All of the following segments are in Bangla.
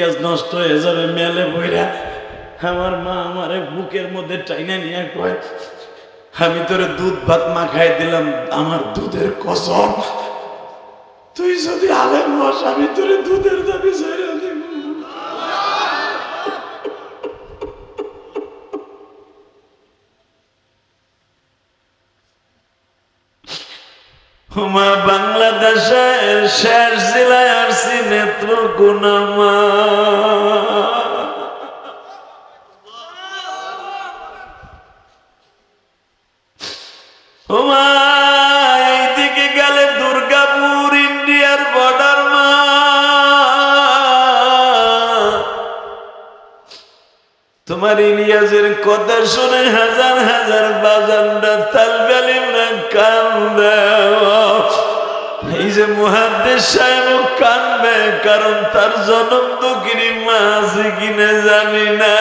নষ্ট হয়ে যাবে, মেলে বইরা। আমার মা আমার বুকের মধ্যে টাইনা নিয়ে কয়, আমি তোরে দুধ ভাত মাখাই দিলাম, আমার দুধের কসম। তুই যদি আমি তোরে দুধের দাবি ছেড়ে দিব। বাংলাদেশের শেষ জেলায় হুমা এইদিকে গেলে দুর্গাপুর, ইন্ডিয়ার বর্ডার মা। তোমার কথা শুনে হাজার হাজার বাজানরা তালবেলিমরা কান্দে এই যে মুহাদ্দেশ সাহেব কারণ তার জনম দুঃখিনী মা আছে কিনা জানি না।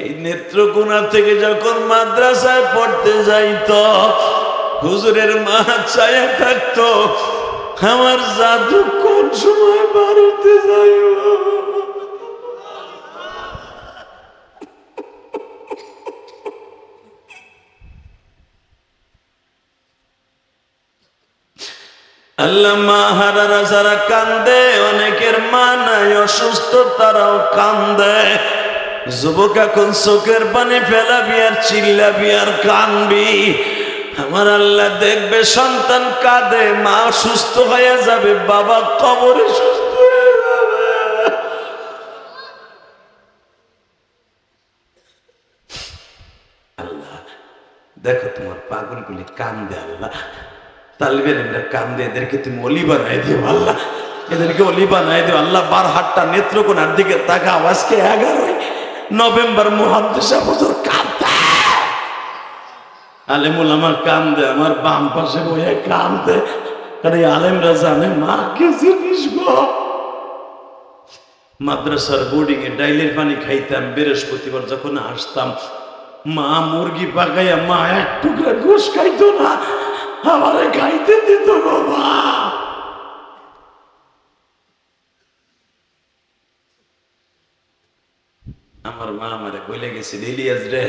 এই নেত্রকোনা থেকে যখন মাদ্রাসায় পড়তে যাইত, হুজুরের মা ছায়া থাকতো, আমার জাদু কোন সময় বাড়িতে যাইব? আল্লাহ মা হারারা যারা কান্দে, অনেকের মা নাই কান্দে। যুবক এখন চোখের ফেলাবি আর চিল্লাবি আর আমার আল্লাহ দেখবে, সন্তান কাঁদে, মা সুস্থ হয়ে যাবে, বাবা কবরে সুস্থ হয়ে যাবে। আল্লাহ, দেখো তোমার পাগলগুলি কান্দে আল্লাহ। তালবেন আমরা কান্দে, এদেরকে তুমি অলি বানাই দিও, আল্লাহ। এদেরকে অলি বানাই দিও, আল্লাহ, বার হাটটা নেত্রকোনার দিকে তাকা আজকে এগারোই নভেম্বর মহাদ্দেশা বছর কান্দে আলেমুল আমার কান্দে, আমার বাম পাশে বইয়ে কান্দে। কারণ এই আলেমরা জানে মা, কে জিনিস গো? মাদ্রাসার বোর্ডিং এ ডাইলের পানি খাইতাম, বৃহস্পতিবার যখন আসতাম, মা মুরগি পাকাইয়া মা এক টুকরা ঘুষ খাইতো না। আমারে খাইতে দিত মা। আমার মা আমারে বলে গেছে, ইলিয়াস রে,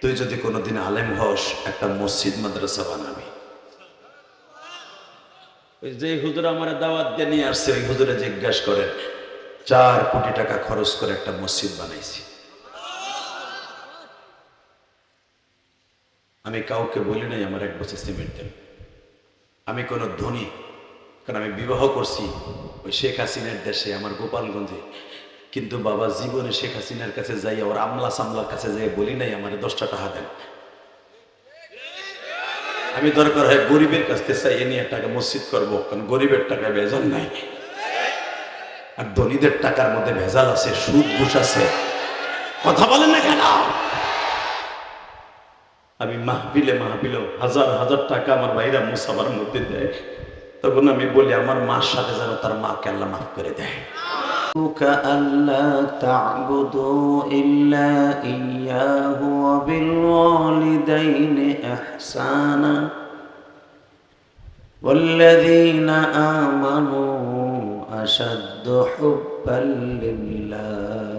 তুই যদি কোনোদিন আলেম হস, একটা মসজিদ মাদ্রাসা বানাবি। ওই যে হুজুর আমার দাওয়াত দিয়ে নিয়ে আসছে, ওই হুজুরে জিজ্ঞাসা করেন, চার কোটি টাকা খরচ করে একটা মসজিদ বানাইছি। আমি কাউকে বলি নাই, আমার এক বছর সিমেন্ট দেন আমি কোনো ধনী, কারণ আমি বিবাহ করছি ওই শেখ হাসিনার দেশে, আমার গোপালগঞ্জে। কিন্তু বাবা জীবনে শেখ হাসিনার কাছে যাই ওর আমলা সামলার কাছে যাই বলি নাই, আমার দশটা টাকা দেন। আমি দরকার হয় গরিবের কাছ থেকে চাই এ নিয়ে টাকা মসজিদ করব, কারণ গরিবের টাকা বেজন নাই। আর ধনীদের টাকার মধ্যে ভেজাল আছে, সুদ ঘুষ আছে। কথা বলেন আমি মাহবিলে মাহবিলে হাজার হাজার টাকা আমার ভাইরা মুসাবার মধ্যে দেয় তখন আমি বলি আমার মার সাথে যেন তার মাকে আল্লাহ মাফ করে দেয় ألا تعبدوا إلا إياه وبالوالدين إحسانا والذين آمنوا أشد حبا لله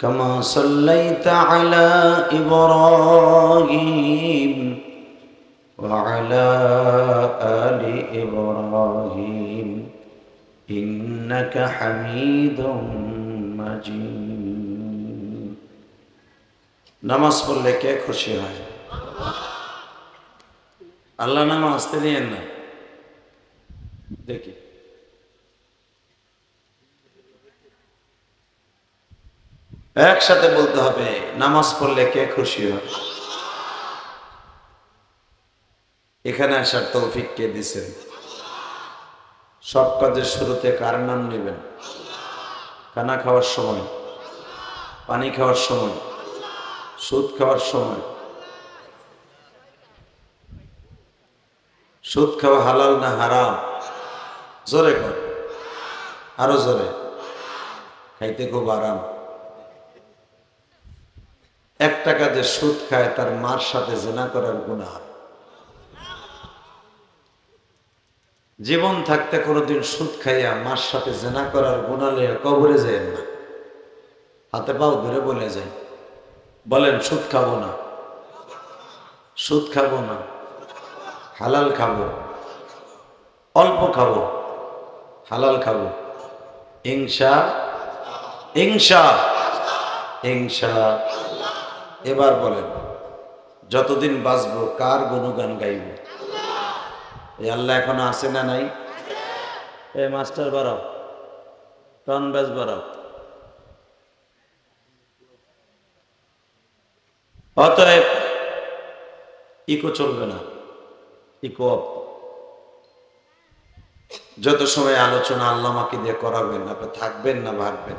كما صليت على إبراهيم وعلى آل إبراهيم إنك حميد مجيد নামাজ পড়লে কে খুশি হয় আল্লাহ নাম আসতে দিয়েন না দেখি একসাথে বলতে হবে, নামাজ পড়লে কে খুশি হয়? এখানে আসার তৌফিক কে দিছেন সব কাজের শুরুতে কার নাম নেবেন? খানা খাওয়ার সময়? পানি খাওয়ার সময়? সুদ খাওয়ার সময়? সুদ খাওয়া হালাল না হারাম? জোরে কর। আরও জোরে। খাইতে খুব আরাম। এক টাকা যে সুদ খায়, তার মার সাথে জেনা করার গুণা জীবন থাকতে কোনোদিন সুদ খাইয়া মার সাথে জেনা করার গুণা লইয়া কবরে যায় না। হাতে পাও ধরে বলে যায় বলেন, সুদ খাব না। সুদ খাব না। হালাল খাব। অল্প খাব। হালাল খাব। ইংসা ইংসা ইংসা এবার বলেন, যতদিন বাঁচবো, কার গুণগান গাইব? এই আল্লাহ এখন আছে না নাই? এ মাস্টার বাড়াও, টন ব্যাস বাড়াও। অতএব, ইকো চলবে না, ইকো অফ যত সময় আলোচনা আল্লাহ মাকে দিয়ে করাবেন, আপনি থাকবেন না ভাববেন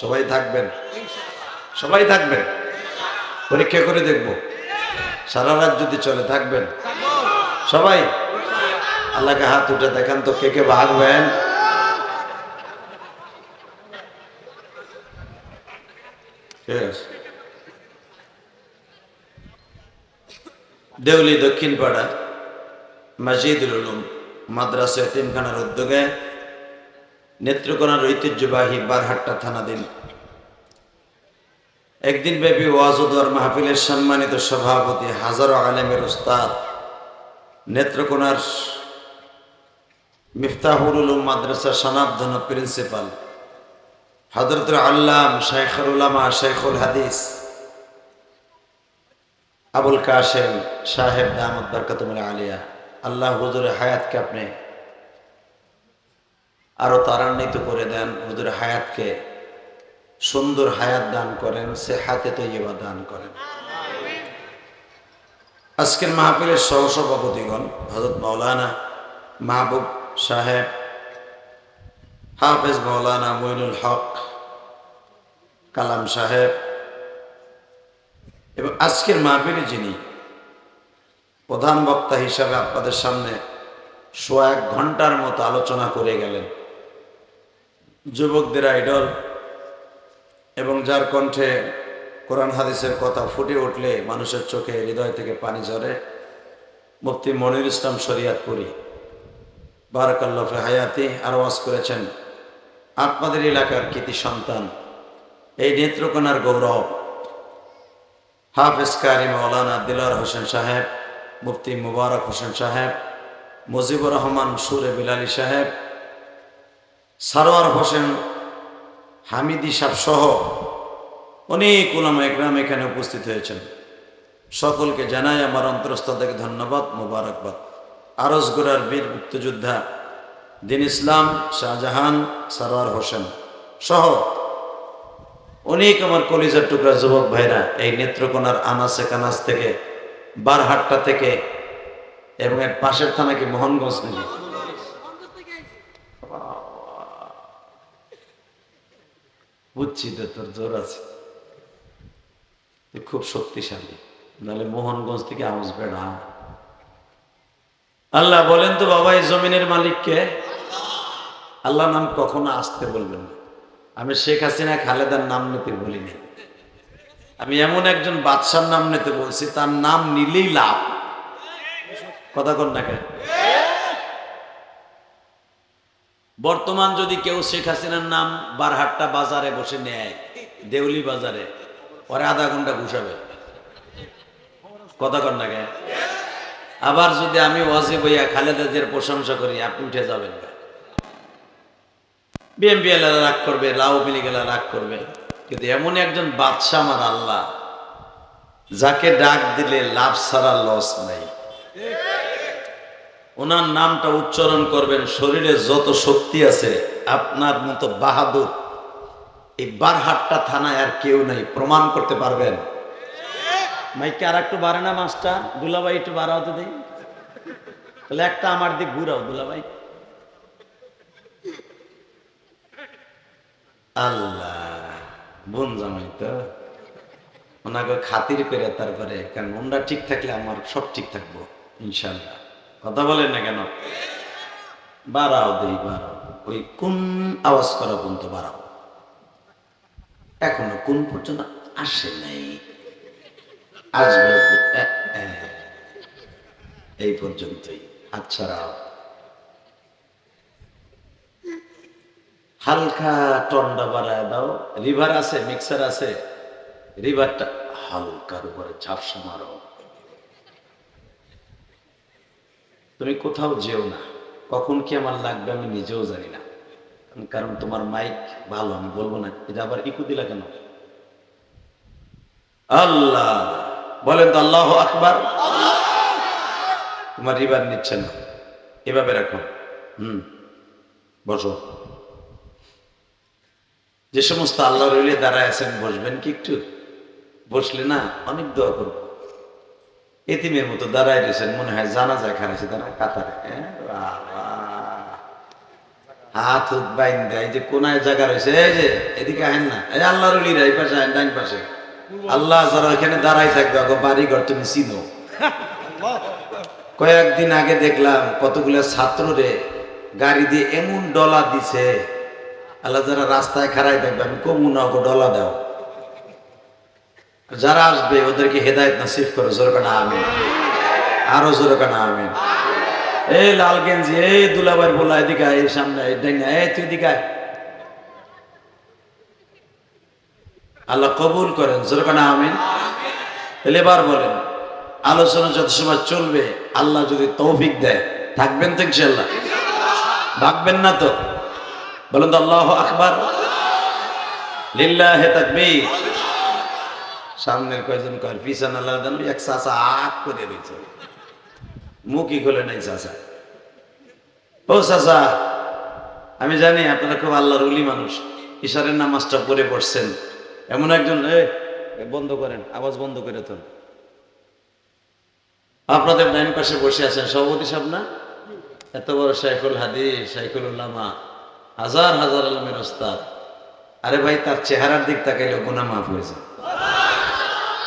সবাই থাকবেন। সবাই থাকবেন। পরীক্ষা করে দেখব। সারা রাত যদি চলে, থাকবেন। সবাই, আল্লাহকে হাত উঠে দেখান তো কে কে ভাগবেন দেউলি দক্ষিণ পাড়া মসজিদুল উলুম, মাদ্রাসা তিনখানার উদ্যোগে নেত্রকোনার ঐতিহ্যবাহী বারহাট্টা থানাধীন একদিন ব্যাপী ওয়াজুদর মাহফিলের সম্মানিত সভাপতি হাজারো আলেমের উস্তাদ, নেত্রকোনার মিফতাহুল উলুম মাদ্রাসা সনাবধন প্রিন্সিপাল হজরত আল্লাম শেখর উলামা শেখুল হাদিস, আবুল কাশেম সাহেব দামদ বরকতমুল আলিয়া। আল্লাহ হুজুরের হায়াতকে আপনি আরও ত্বরান্বিত করে দেন হুজুরের হায়াতকে সুন্দর হায়াত দান করেন সে হাতে তৈবা দান করেন। আজকের মাহফিলের সহসভাপতিগণ হজরত মৌলানা মাহবুব সাহেব, হাফেজ মৌলানা মইনুল হক, কালাম সাহেব এবং আজকের মাহফিলে যিনি প্রধান বক্তা হিসাবে আপনাদের সামনে সোয়া এক ঘণ্টার মতো আলোচনা করে গেলেন, যুবকদের আইডল এবং যার কণ্ঠে কোরআন হাদিসের কথা ফুটে উঠলে মানুষের চোখে হৃদয় থেকে পানি ঝরে। মুফতি মনির ইসলাম শরিয়াতপুরি বারাকাল্লাফে হায়াতি, আর ওয়াজ করেছেন, আপনাদের এলাকার কৃতি সন্তান, এই নেত্রকোনার গৌরব। হাফেজ কারি মৌলানা দিলার হোসেন সাহেব, মুফতি মুবারক হোসেন সাহেব, মুজিবুর রহমান সুরে বিলালি সাহেব, সারোয়ার হোসেন হামিদি সাহ সহ অনেক উলামা একরাম এখানে উপস্থিত হয়েছেন। সকলকে জানাই আমার অন্তরস্থ থেকে ধন্যবাদ, মোবারকবাদ। আরসগুড়ার বীর মুক্তিযোদ্ধা দিন ইসলাম শাহজাহান সারোয়ার হোসেন সহ অনেক আমার কলিজার টুকরা যুবক ভাইরা এই নেত্রকোনার আনাসে কানাস থেকে, বারহাট্টা থেকে এবং এর পাশের থানা কি মোহনগঞ্জ নাকি বুঝছি তো তোর জোর আছে। তুই খুব শক্তিশালী, নাহলে মোহনগঞ্জ থেকে আউস বেড়া। আল্লাহ বলেন তো, বাবা, এই জমিনের মালিককে, আল্লাহ নাম কখনো আসতে বলবেন না। আমি শেখ হাসিনা, খালেদার নাম নিতে বলিনি। আমি এমন একজন বাদশার নাম নিতে বলছি, তার নাম নিলেই লাভ। কথা কন না কেন? বর্তমান যদি কেউ শেখ হাসিনার নাম বারহাট্টা বাজারে বসে নেয়, দেউলি বাজারে পরে আধা ঘণ্টা ঘুষাবে। কথা কন না কেন? আবার যদি আমি ওয়াজি বইয়া খালেদাদের প্রশংসা করি, আপনি উঠে যাবেন বিএমপি এলাকা রাগ করবে লাউ মিলি গেলা রাগ করবে। কিন্তু এমন একজন বাদশাহ আমার আল্লাহ, যাকে ডাক দিলে লাভ ছাড়া লস নাই। ওনার নামটা উচ্চারণ করবেন, শরীরে যত শক্তি আছে, আপনার মতো বাহাদুর, এই বারহাটটা থানায় আর কেউ নাই, প্রমাণ করতে পারবেন। মাইকে আর একটু বাড়ে না, মাস্টার? দুলাভাই একটু বাড়াও তো দিই তাহলে একটা আমার দিক ঘুরাও, দুলাভাই। আল্লাহ, বোন জামাই তো। ওনাকে খাতির করে তারপরে, কারণ ওনরা ঠিক থাকলে আমার সব ঠিক থাকব, ইনশাল্লাহ। কথা বলেন না কেন? বাড়াও দেই, বাড়াও। ওই কোন আওয়াজ করা পর্যন্ত বাড়াও। এখনও কোন পর্যন্ত আসে নাই। আসবে এই পর্যন্তই। আচ্ছা রাও। হালকা টন্ডা বাড়ায় দাও। রিভার আছে মিক্সার আছে। রিভারটা হালকার উপরে ঝাপসা মারো। তুমি কোথাও যেও না। কখন কি আমার লাগবে আমি নিজেও জানি না। কারণ তোমার মাইক ভালো, আমি বলব না। এটা আবার ইকু দিলা কেন? আল্লাহ! বলেন তো আল্লাহ আকবার। তোমার রিবার নিচ্ছে না। এভাবে রাখো। হুম, বসো। যে সমস্ত আল্লাহ রইলে দাঁড়ায় আছেন, বসবেন কি একটু? বসলে না, অনেক দোয়া করব। এতিমের মতো দাঁড়ায় রয়েছেন, মনে হয় জানা যায় খারাইছে তারা কাতারে? হাত হুত বাইন দেয় যে কোনায় জায়গা রয়েছে, এই যে, এদিকে আহেন না। এই আল্লাহ রলিরা এই পাশে আহেন ডাইন পাশে। আল্লাহ যারা ওখানে দাঁড়াই থাকবে বাড়ি ঘর তুমি চিনো। কয়েকদিন আগে দেখলাম কতগুলো ছাত্ররে গাড়ি দিয়ে এমন ডলা দিছে। আল্লাহ যারা রাস্তায় খাড়াই থাকবে, আমি কমু না ডলা দাও। যারা আসবে, ওদেরকে হেদায়ত নাসিফ করো জোরকানা আমিন। আরও জোরকানা আমিন। এই লাল গেঞ্জি, এই দুলাবার বলা এদিকে এই সামনে এই ডাইনে এই তুই এদিকে আল্লাহ কবুল করেন জোরকানা আমিন। তাহলে এবার বলেন, আলোচনা যত সময় চলবে, আল্লাহ যদি তৌফিক দেয়, থাকবেন তো ইনশাল্লাহ ভাববেন না তো? বলেন তো, আল্লাহ আকবার। লিল্লাহে তাকবীর। সামনের কয়জন কয়, পিছন আল্লাহ এক চাষা আগ করে দিয়েছে মুখই খোলে নাই চাষা ও চাষা আমি জানি আপনারা খুব আল্লাহর উলি মানুষ ইশারের নামাজটা পড়ে পড়ছেন। এমন একজন এ, বন্ধ করেন, আওয়াজ বন্ধ করে তোল আপনাদের ডাইন পাশে বসে আছেন সভাপতি সাহেব না? এত বড় শাইখুল হাদিস, শাইখুল উল্লামা হাজার হাজার আলমের ওস্তাদ। আরে ভাই, তার চেহারার দিক তাকাইলে গুনা মাফ হয়েছে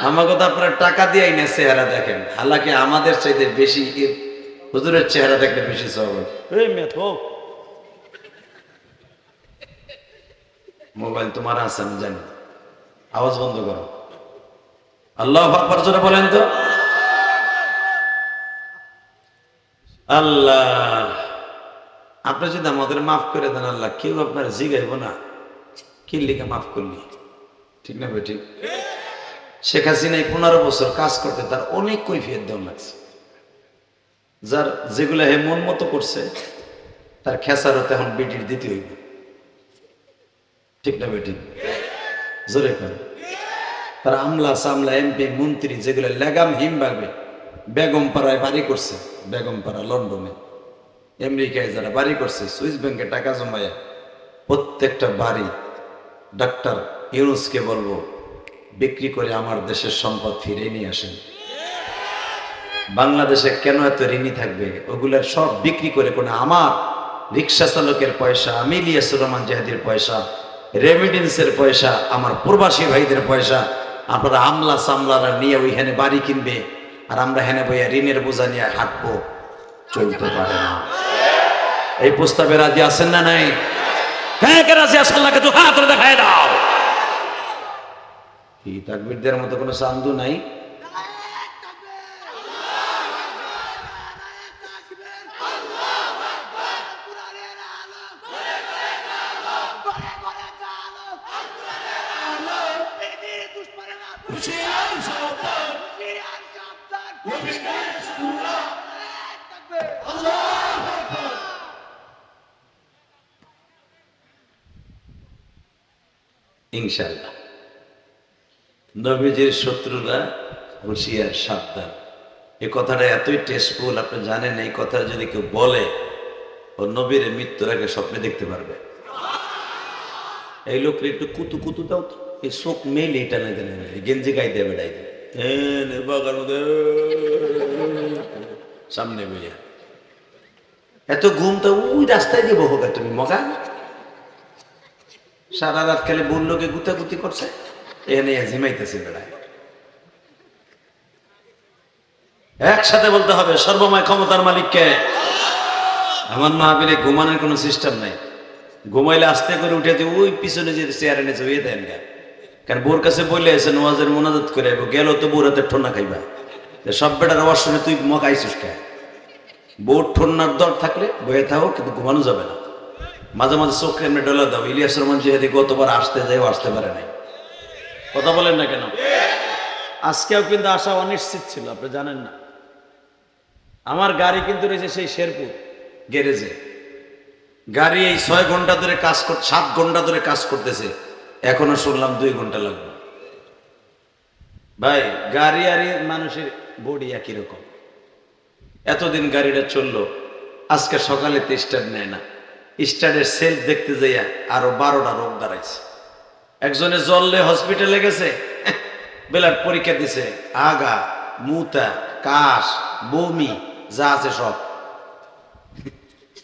আমাকে তো আপনারা টাকা দিয়ে না চেহারা দেখেন। হালাকি আমাদের চাইতে বেশি হুজুরের চেহারা দেখলে বেশি তো মোবাইল তোমার আছে আমি জানি। আওয়াজ বন্ধ করো। আল্লাহ আকবার জোরে বলেন তো। আল্লাহ। আপনি যদি আমাদের মাফ করে দেন আল্লাহ কেউ আপনার জিগাইব না। কি লিখে মাফ করলি? ঠিক না বেঠিক শেখ হাসিনাই পনেরো বছর কাজ করতে তার অনেক কৈফিয়ত দেওয়া লাগছে। যার যেগুলো হে মন মতো করছে, তার খেসারত এখন বিটির দিতে হইব। ঠিক না বেঠিক জোরে কর তার আমলা সামলা, এমপি, মন্ত্রী যেগুলো লেগাম হিম ভাবে বেগম পাড়ায় বাড়ি করছে বেগম পাড়া লন্ডনে। আমেরিকায় যারা বাড়ি করছে, সুইস ব্যাংকে টাকা জমায়া প্রত্যেকটা বাড়ি ডাক্তার ইউনুসকে বলব বিক্রি করে আমার দেশের সম্পদ ফিরে নিয়ে আসেন। বাংলাদেশে কেন এত ঋণী থাকবে? ওগুলার সব বিক্রি করে কোনো আমার রিক্সা চালকের পয়সা আমি ইলিয়াসুর রহমান জাহাদির পয়সা রেমিডেন্সের পয়সা, আমার প্রবাসী ভাইদের পয়সা, আপনারা আমলা সামলারা নিয়ে ওইখানে বাড়ি কিনবে, আর আমরা হেনে বইয়া ঋণের বোঝা নিয়ে হাঁটবো। চলতে পারে না। এই প্রস্তাবে রাজি আছেন না নাই? কে কে রাজি আছেন তো হাত দেখায় দাও। এই তাকবীরদের মতো কোনো চান্দু নাই। ইনশাল্লাহ নবীজির শত্রুরা হুঁশিয়ার, সাবধান। এই কথাটা এতই টেস্টফুল আপনি জানেন, এই কথা যদি কেউ বলে, ও নবীর মৃত্যুর আগে স্বপ্নে দেখতে পারবে। এই লোকের একটু কুতু কুতু দাও তো। এই চোখ মেলে এটা না দেন গেঞ্জি গাই দেবে। ডাই দেবে বাগার সামনে বইয়া। এত ঘুম তো ওই রাস্তায় দিয়ে বহকা তুমি, মগা। সারা রাত খালি বললোকে গুতাগুতি করছে। এখানে ঝিমাইতেছে বেড়ায়। একসাথে বলতে হবে, সর্বময় ক্ষমতার মালিককে। আমার মাহবিলে ঘুমানোর কোনো সিস্টেম নাই। ঘুমাইলে আস্তে করে উঠে যে ওই পিছনে যে চেয়ারে নিচে হয়ে দেন গা। কারণ বোর কাছে বললে এসে নোয়াজের মোনাজাত করে আইবো গেল তো বোর হাতে ঠোনা খাইবা। সব বেটার আওয়াজ শুনে তুই মকাইছিস কে? বোর ঠোনার দর থাকলে বয়ে থাকো, কিন্তু ঘুমানো যাবে না। মাঝে মাঝে চোখ এমনি ডলা দাও। ইলিয়াস রহমান যেহেতু গতবার আসতে যাইও, আসতে পারে নাই। কথা বলেন না কেন? আজকেও কিন্তু আসা অনিশ্চিত ছিল, আপনি জানেন না। আমার গাড়ি কিন্তু রয়েছে সেই শেরপুর গ্যারেজে। গাড়ি এই ছয় ঘণ্টা ধরে কাজ কর, সাত ঘণ্টা ধরে কাজ করতেছে। এখনও শুনলাম দুই ঘণ্টা লাগবে। ভাই, গাড়ি আর মানুষের বডি একই রকম। এতদিন গাড়িটা চলল, আজকে সকালে তো স্টার্ট নেয় না। স্টার্টের সেল দেখতে যাইয়া আরও বারোটা রোগ দাঁড়াইছে। একজনে জললে হসপিটালে গেছে, বেলার পরীক্ষা দিছে, আগা, মুতা, কাশ, বমি, যা আছে সব।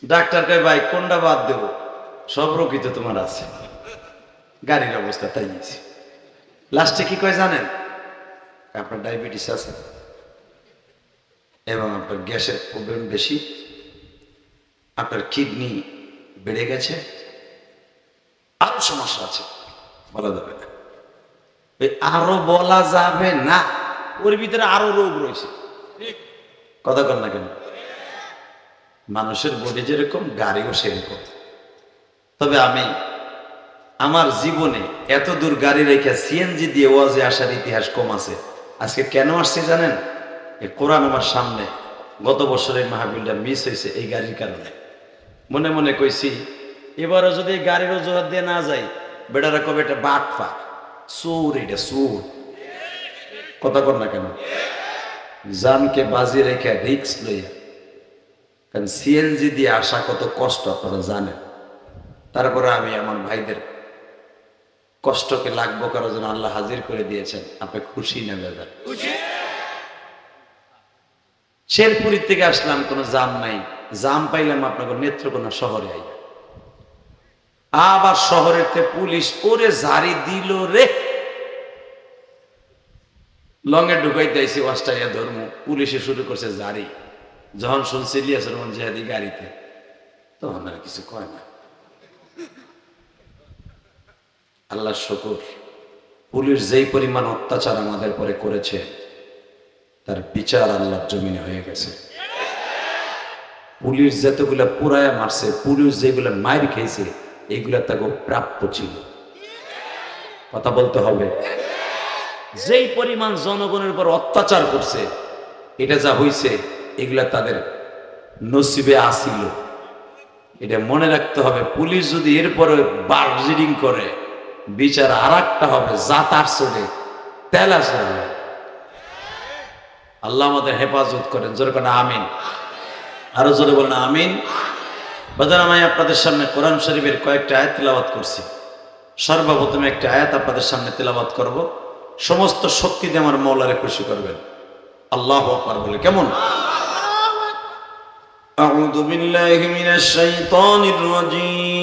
ডাক্তার কয়, ভাই, কোনটা বাদ দেব? সব রোগী তো তোমার আছে। গাড়ির অবস্থা তাই নিয়েছি। লাস্টে কি কয় জানেন? আপনার ডায়াবেটিস আছে এবং আপনার গ্যাসের প্রবলেম বেশি, আপনার কিডনি বেড়ে গেছে, আরও সমস্যা আছে। বলা যাবে। না আরও বলা যাবে না ওর ভিতরে আরও রোগ রয়েছে। কথা কর না কেন? মানুষের বডি যেরকম গাড়িও সেরকম। তবে আমি আমার জীবনে এত দূর গাড়ি রেখে সিএনজি দিয়ে ওয়াজে আসার ইতিহাস কম আছে। আজকে কেন আসছে জানেন? এই কোরআন আমার সামনে গত বছরের মাহাবিলটা মিস হয়েছে এই গাড়ির কারণে। মনে মনে কইছি এবারও যদি গাড়ির অজুহাত দিয়ে না যাই বেটারা কবে এটা বাট পা সুর এটা সুর কথা কর না কেন? জানকে বাজি রেখে রিক্স লইয়া। কারণ সিএনজি দিয়ে আসা কত কষ্ট আপনারা জানেন। তারপরে আমি আমার ভাইদের কষ্টকে লাগবো করার জন্য আল্লাহ হাজির করে দিয়েছেন। আপনি খুশি না শেরপুরি থেকে আসলাম কোনো জাম নাই। জাম পাইলাম আপনাকে নেত্রকোনা শহরে আই আবার শহরেতে পুলিশ ওরে জারি দিল রে। লঙ্গে ঢুকাইতে আইসি অস্ট্রেলিয়া ধর্ম। পুলিশে শুরু করছে জারি যখন শুনছি ইলিয়াস রহমান জেহাদি গাড়িতে, তখন আর কিছু কয় না। আল্লাহ শুকুর, পুলিশ যেই পরিমাণ অত্যাচার আমাদের পরে করেছে, তার বিচার আল্লাহর জমিনে হয়ে গেছে। পুলিশ যতগুলা পুরায় মারছে, পুলিশ যেগুলো মায়ের খেয়েছে এইগুলা তাকে প্রাপ্য ছিল। কথা বলতে হবে। যেই পরিমাণ জনগণের উপর অত্যাচার করছে, এটা যা হইছে, এগুলা তাদের নসিবে আসিল। এটা মনে রাখতে হবে, পুলিশ যদি এরপরে বার রিডিং করে, বিচার আর একটা হবে জাতার চলে তেল আসলে আল্লাহ আমাদের হেফাজত করেন, জোরে আমিন। আরও জোরে বলেন, আমিন। বাজার আমি আপনাদের সামনে কোরআন শরীফের কয়েকটা আয়াত তেলাবাত করছি সর্বপ্রথমে একটা আয়াত আপনাদের সামনে তেলাবাত করব সমস্ত শক্তি দিয়ে আমার মৌলারে খুশি করবেন আল্লাহ আকবার বলে কেমন أعوذ بالله من الشيطان الرجيم